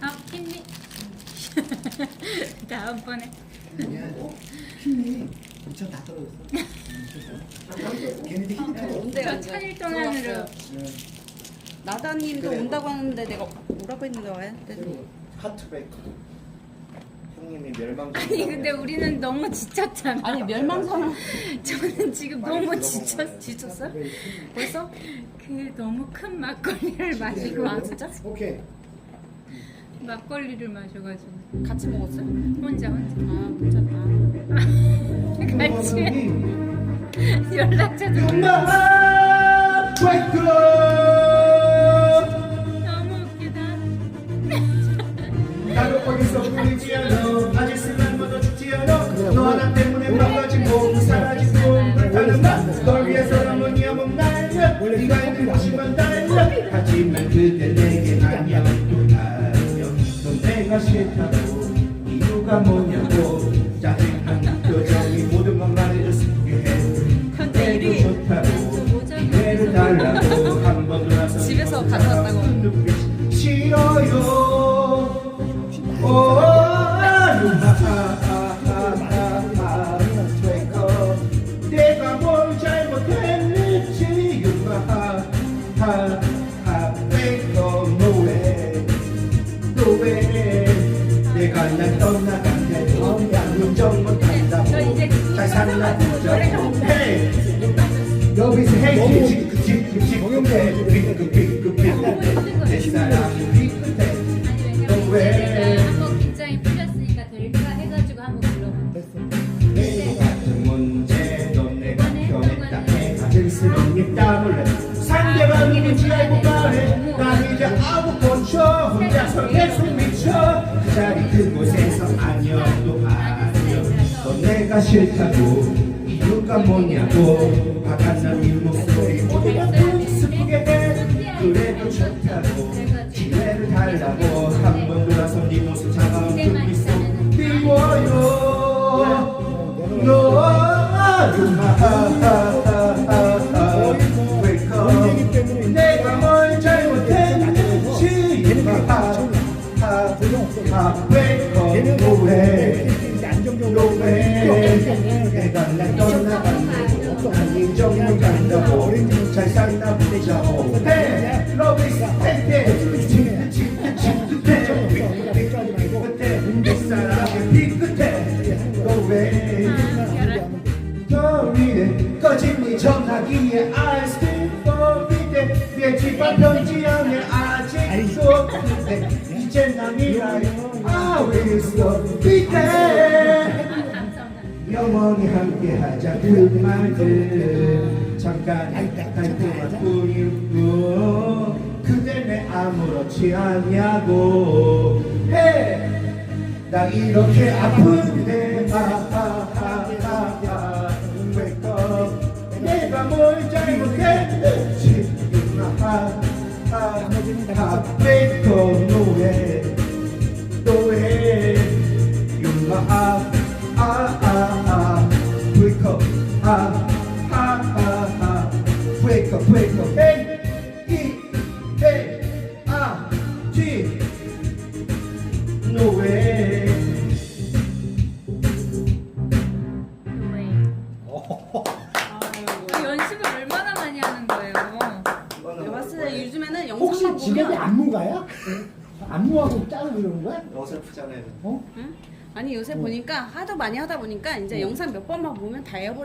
아, 핀니. 다음번에. 어? 힘이 미쳐 다 떨어졌어. 걔네들 힘이 다 온대요. 저 이제. 천일 동안으로. 들어왔어요. 나다님도 그래. 온다고 하는데 내가 오라고 했는데 왜? 하트브레이커 형님이 멸망 아니 근데 우리는 너무 지쳤잖아. 아니 멸망선언 저는 지금 너무 지쳤 지쳤어? 벌써 그 너무 큰 막걸리를 마시고 아 진짜? 오케이. 막걸리를 마셔가지고 같이 먹었어요? 혼자 혼자 아 혼자 아. 같이 연락처도 너무 내가 싫다고 이유가 뭐냐고 짜증한 표정이 모든 건 말해줬으 해 내도 좋다고 기회를 달라고 한 번 돌아서 집에서 가져왔다고. 싫어요. 오 내가 뭘 잘못했는지 내가 날 떠나간대도 양념정 못한다고. 저 이제 잘 살라 보자고 헤이 여기서 헤이 지그지그지 공연대 삐 내가 싫다고 이유가 뭐냐고 바깥난 이 목소리 어디가 푹 슬프게 해 그래도 좋다고 기회를 달라고 한 번 돌아서 네 모습 차가운 그 미소 미워요 너 Wake up 내가 뭘 잘못했는지 하 네 전화기에 for it 내 집안 편지 안에 아직도 그대 이제 남이라요 I will stop it 영원히 함께하자 그 말들 잠깐 달콤한 뿐이고 그대 내 아무렇지 않냐고 해나 이렇게 아픈데 up 내가 뭘 잘못했는지 하하하 up 아아아아 Wake up Wake up Hey E Hey 아 G 노래 그 연습을 얼마나 많이 하는 거예요? 내가 봤을 때 요즘에는 혹시 영상만 직업이 보면 안무가야? 안무하고 짜고 이러는 거야? 어설프잖아요 어? 아니 요새 보니까 하도 많이 하다 보니까 이제 영상 몇 번만 보면 다 해버려